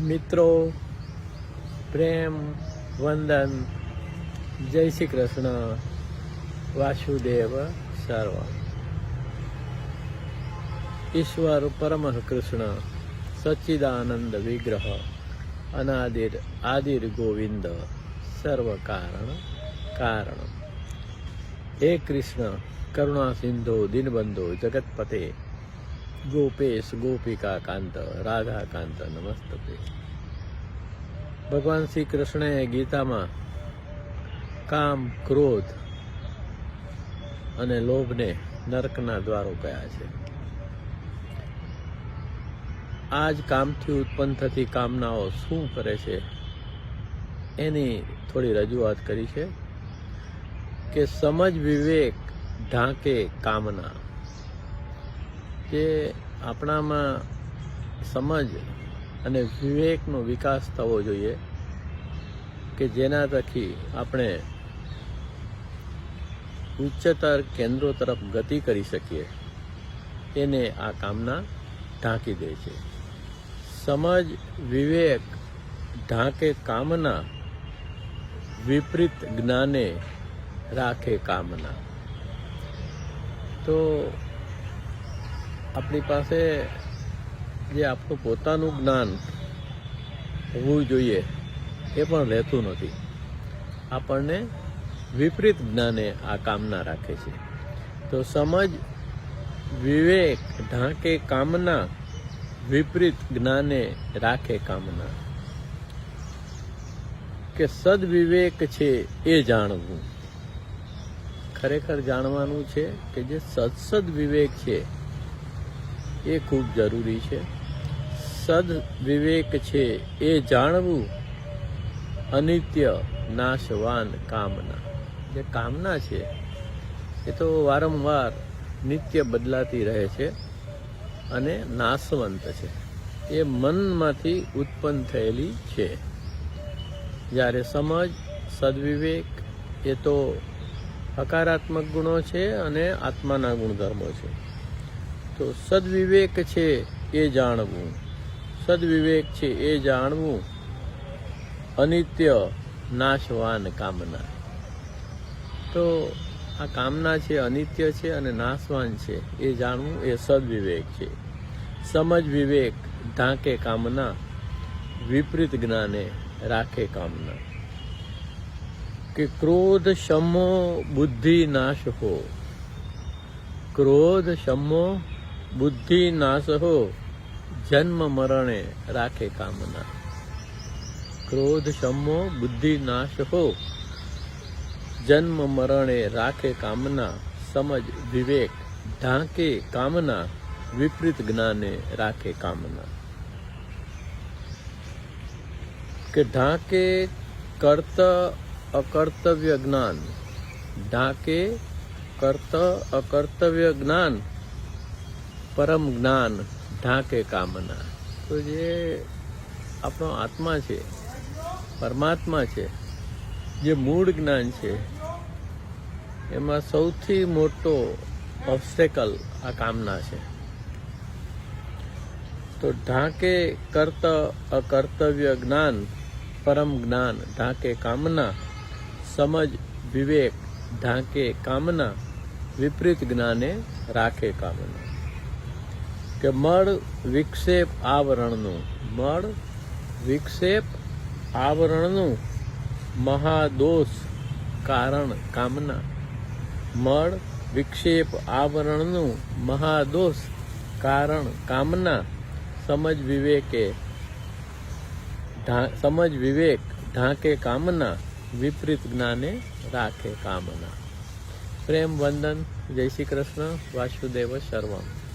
મિત્રો, પ્રેમ, વંદન. જય શ્રી કૃષ્ણ. વાસુદેવ સર્વ ઈશ્વર પરમ કૃષ્ણ સચ્ચિદાનંદ વિગ્રહ, અનાદિર આદિર ગોવિંદ સર્વ કારણ. કારણ હે કૃષ્ણ, કરુણા સિંધુ, દિનબંધુ જગતપતે ગોપેશ ગોપિકા કાંત રાધા કાંત નમસ્તે ભગવાન શ્રી કૃષ્ણએ ગીતામાં કામ ક્રોધ અને લોભને નરકના દ્વારો કયા છે? આ જ કામથી ઉત્પન્ન થતી કામનાઓ શું કરે છે? એની થોડી રજૂઆત કરી છે કે સમજ વિવેક ઢાંકે કામના. જે આપણામાં સમજ અને વિવેકનો વિકાસ થવો જોઈએ કે જેના થકી આપણે ઉચ્ચતર કેન્દ્રો તરફ ગતિ કરી શકીએ, એને આ કામના ઢાંકી દે છે. સમજ વિવેક ઢાંકે કામના, વિપરીત જ્ઞાને રાખે કામના. તો આપણી પાસે જે આપણું પોતાનું જ્ઞાન હોવું જોઈએ, એ પણ રહેતું નથી. આપણને વિપરીત જ્ઞાને આ કામના રાખે છે. તો સમજ, વિવેક, ઢાંકે કામના, વિપરીત જ્ઞાને રાખે કામના. કે સદવિવેક છે એ જાણવું. ખરેખર જાણવાનું છે કે જે સદસદ વિવેક છે એ ખૂબ જરૂરી છે. સદ વિવેક છે એ જાણવું અનિત્ય નાશવાન કામના. જે કામના છે, એ તો વારંવાર નિત્ય બદલાતી રહે છે અને નાશવંત છે. એ મનમાંથી ઉત્પન્ન થયેલી છે. જ્યારે સમજ, સદવિવેક, એ તો હકારાત્મક ગુણો છે અને આત્માના ગુણધર્મો છે. તો સદવિવેક છે એ જાણવું. સદવિવેક છે એ જાણવું અનિત્ય નાશવાન કામના. તો આ કામના છે, અનિત્ય છે અને નાશવાન છે, એ જાણવું એ સદવિવેક છે. સમજ વિવેક ઢાંકે કામના, વિપરીત જ્ઞાને રાખે કામના. કે ક્રોધ, શમો, બુદ્ધિ, નાશ હો. ક્રોધ, શમો બુદ્ધિ નાશ હો, જન્મ મરણે રાખે કામના. ક્રોધ શમો બુદ્ધિ નાશ હો, જન્મ મરણે રાખે કામના. સમજ, વિવેક, ઢાંકે કામના, વિપરીત જ્ઞાને રાખે કામના. કે ઢાંકે કર્ત અકર્તવ્ય જ્ઞાન, ઢાંકે કર્ત અકર્તવ્ય જ્ઞાન પરમ જ્ઞાન ઢાંકે કામના. તો જે આપણો આત્મા છે, પરમાત્મા છે, જે મૂળ જ્ઞાન છે, એમાં સૌથી મોટો ઓબ્સ્ટેકલ આ કામના છે. તો ઢાંકે કર્ત અકર્તવ્ય જ્ઞાન, પરમ જ્ઞાન ઢાંકે કામના, સમજ વિવેક ઢાંકે કામના, વિપરીત જ્ઞાને રાખે કામના. કે મળ વિક્ષેપ આવરણનું, મળ વિક્ષેપ આવરણનું મહાદોષ કારણ કામના. મળ વિક્ષેપ આવરણનું મહાદોષ કારણ કામના. સમજ વિવેકે સમજ વિવેક ઢાંકે કામના, વિપરીત જ્ઞાને રાખે કામના. પ્રેમ વંદન. જય શ્રી કૃષ્ણ. વાસુદેવ સર્વમ